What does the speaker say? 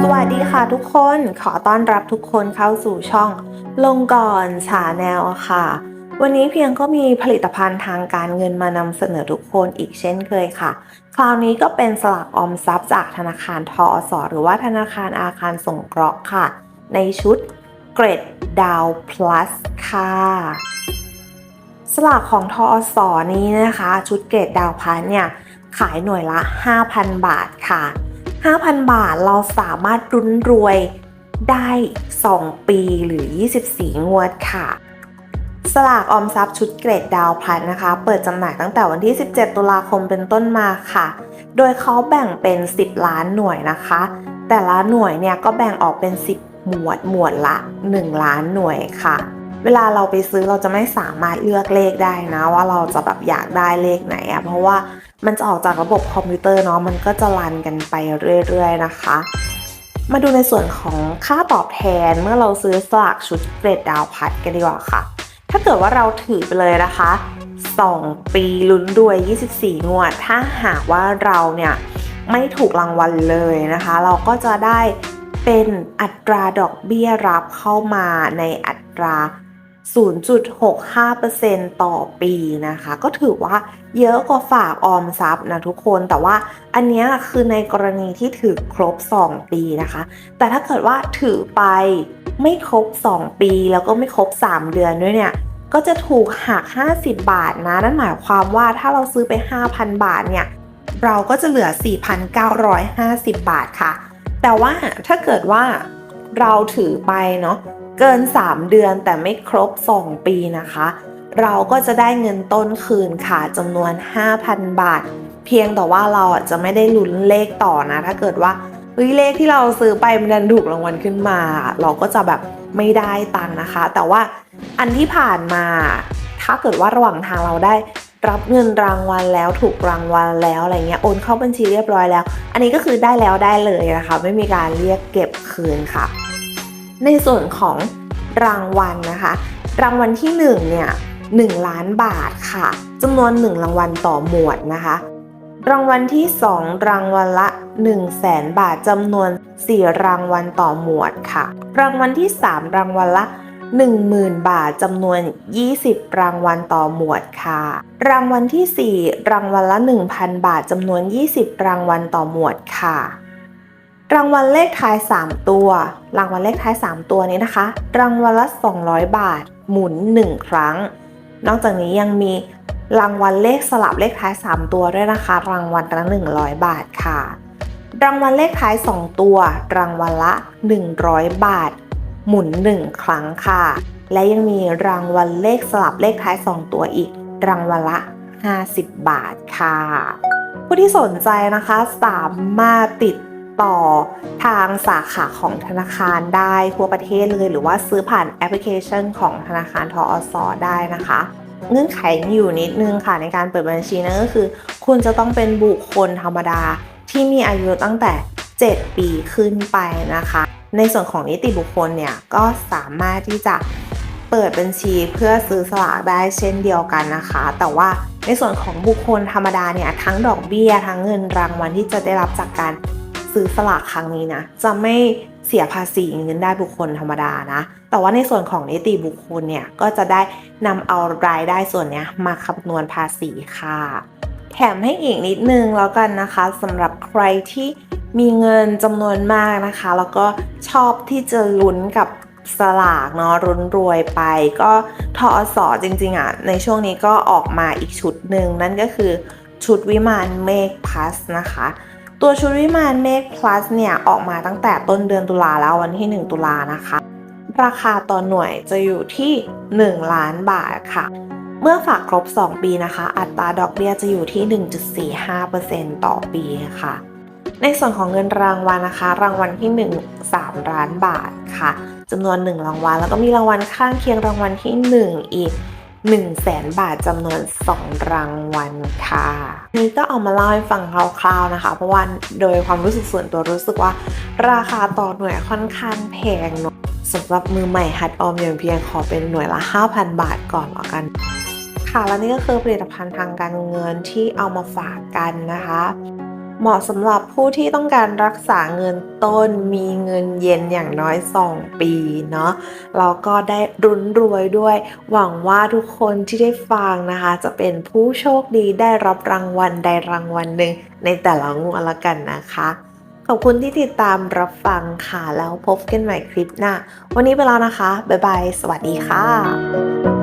สวัสดีค่ะทุกคนขอต้อนรับทุกคนเข้าสู่ช่อง ลงก่อนชาแนลค่ะ วันนี้เพียงก็มีผลิตภัณฑ์ทางการเงินมานำเสนอทุกคนอีกเช่นเคยค่ะ คราวนี้ก็เป็นสลากออมทรัพย์จากธนาคารทอสหรือว่าธนาคารอาคารสงเคราะห์ค่ะ ในชุดเกรดดาว plus ค่ะสลากของทอสอนี้นะคะ ชุดเกรดดาวพันเนี่ย ขายหน่วยละ 5,000 บาทค่ะ 5,000 บาทเราสามารถรุ้นรวยได้ 2 ปีหรือ 24 งวดค่ะ สลากออมทรัพย์ชุดเกรดดาวพันนะคะ เปิดจำหน่ายตั้งแต่วันที่ 17 ตุลาคมเป็นต้นมาค่ะ โดยเขาแบ่งเป็น 10 ล้านหน่วยนะคะ แต่ละหน่วยเนี่ยก็แบ่งออกเป็น 10 หมวดหมวดละ 1 ล้านหน่วยค่ะ เวลาเราไปซื้อเราจะไม่สามารถเลือกเลขได้นะ ว่าเราจะแบบอยากได้เลขไหนอะเพราะว่า มันจะออกจากระบบคอมพิวเตอร์เนาะมันก็จะรันกันไปเรื่อยๆนะคะ มาดูในส่วนของค่าตอบแทนเมื่อเราซื้อสลากชุดเกรดดาวพัดกันดีกว่าค่ะ ถ้าเกิดว่าเราถือไปเลยนะคะ 2 ปีลุ้นรวย 24 งวด ถ้าหากว่าเราเนี่ยไม่ถูกรางวัลเลยนะคะ เราก็จะได้เป็นอัตราดอกเบี้ยรับเข้ามาในอัตรา 0.65%ต่อปีนะคะ ก็ถือว่าเยอะกว่าฝากออมทรัพย์นะทุกคนแต่ว่าอันนี้คือในกรณีที่ถือครบ 2 ปีนะคะ แต่ถ้าเกิดว่าถือไปไม่ครบ 2 ปีแล้วก็ไม่ครบ 3 เดือนด้วยเนี่ยก็จะถูกหัก 50 บาทนะ นั่นหมายความว่าถ้าเราซื้อไป 5,000 บาทเนี่ย เราก็จะเหลือ 4,950 บาทค่ะ แต่ว่าถ้าเกิดว่าเราถือไปเนาะ เกิน 3 เดือนแต่ไม่ครบ 2 ปีนะคะ เราก็จะได้เงินต้นคืนค่ะจำนวน 5,000 บาท เพียงแต่ว่าเราอะจะไม่ได้ลุ้นเลขต่อนะ ถ้าเกิดว่าเฮ้ยเลขที่เราซื้อไปมันดันถูกรางวัลขึ้นมา เราก็จะแบบไม่ได้ตังค์นะคะ แต่ว่าอันที่ผ่านมา ถ้าเกิดว่าระหว่างทางเราได้รับเงินรางวัลแล้วถูกรางวัลแล้วอะไรเงี้ยโอนเข้าบัญชีเรียบร้อยแล้ว อันนี้ก็คือได้แล้วได้เลยนะคะ ไม่มีการเรียกเก็บคืนค่ะ ในส่วนของรางวัลนะคะ รางวัลที่1เนี่ย1ล้านบาทค่ะจำนวน 1 รางวัลต่อหมวดนะคะ รางวัลที่ 2 รางวัลละ 1 0 0 0 0แสนบาทจำนวน 4 รางวัลต่อหมวดค่ะ รางวัลที่ 3 รางวัลละ 10,000 บาทจำนวน 20 รางวัลต่อหมวดค่ะ รางวัลที่ 4 รางวัลละ 1,000 บาทจำนวน 20 รางวัลต่อหมวดค่ะ รางวัลเลขท้าย 3 ตัว รางวัลเลขท้าย 3 ตัวนี้นะคะ รางวัลละ 200 บาท หมุน 1 ครั้ง นอกจากนี้ยังมีรางวัลเลขสลับเลขท้าย 3 ตัวด้วยนะคะ รางวัลละ100 บาทค่ะ รางวัลเลขท้าย 2 ตัว รางวัลละ 100 บาท หมุน 1 ครั้งค่ะ และยังมีรางวัลเลขสลับเลขท้าย 2 ตัวอีก รางวัลละ 50 บาทค่ะ ผู้ที่สนใจนะคะสามารถติด ต่อทางสาขาของธนาคารได้ทั่วประเทศเลย หรือว่าซื้อผ่านแอปพลิเคชันของธนาคารทออสอได้นะคะเงื่อนไขอยู่นิดนึงค่ะในการเปิดบัญชีนั่นก็คือ คุณจะต้องเป็นบุคคลธรรมดาที่มีอายุตั้งแต่ 7 ปีขึ้นไปนะคะ ในส่วนของนิติบุคคลเนี่ยก็สามารถที่จะเปิดบัญชีเพื่อซื้อสลากได้เช่นเดียวกันนะคะ แต่ว่าในส่วนของบุคคลธรรมดาเนี่ยทั้งดอกเบี้ยทั้งเงินรางวัลที่จะได้รับจากการ ซื้อสลากครั้งนี้นะ จะไม่เสียภาษีเงินได้บุคคลธรรมดานะ แต่ว่าในส่วนของนิติบุคคลเนี่ยก็จะได้นำเอารายได้ส่วนนี้มาคำนวณภาษีค่ะ แถมให้อีกนิดนึงแล้วกันนะคะสำหรับใครที่มีเงินจำนวนมากนะคะ แล้วก็ชอบที่จะลุ้นกับสลากเนาะรุนรวยไป ก็ทอสอจริงๆอะในช่วงนี้ก็ออกมาอีกชุดหนึ่งนั่นก็คือชุดวิมานเมฆพัสนะคะ ตัวชุดวิมานเมฆ plus เนี่ยออกมาตั้งแต่ต้นเดือนตุลาแล้ววันที่ 1 ตุลานะคะ ราคาต่อหน่วยจะอยู่ที่ 1 ล้านบาทค่ะ เมื่อฝากครบ 2 ปีนะคะ อัตราดอกเบี้ยจะอยู่ที่ 1.45%ต่อปีค่ะ ในส่วนของเงินรางวัลนะคะ รางวัลที่ 1 3 ล้านบาทค่ะจำนวน 1 รางวัล แล้วก็มีรางวัลข้างเคียงรางวัลที่ 1 อีก 1 0 0 0 0แสนบาทจำนวน 2 รางวัลค่ะ นี่ก็เอามาเล่าให้ฟังคร่าวๆนะคะ เพราะว่าโดยความรู้สึกส่วนตัวรู้สึกว่า ราคาต่อหน่วยค่อนข้างแพงเนอะสำหรับมือใหม่หัดออมอย่างเพียงขอเป็นหน่วยละ 5,000 บาทก่อนแล้วกัน ค่ะ และนี่ก็คือผลิตภัณฑ์ทางการเงินที่เอามาฝากกันนะคะ เหมาะสำหรับผู้ที่ต้องการรักษาเงินต้น มีเงินเย็นอย่างน้อย 2 ปีเนาะแล้วก็ได้รุนรวยด้วย หวังว่าทุกคนที่ได้ฟังนะคะ จะเป็นผู้โชคดีได้รับรางวัลใดรางวัลหนึ่งในแต่ละงวดละกันนะคะขอบคุณที่ติดตามรับฟังค่ะ แล้วพบกันใหม่คลิปหน้า วันนี้ไปแล้วนะคะ บ๊ายบาย สวัสดีค่ะ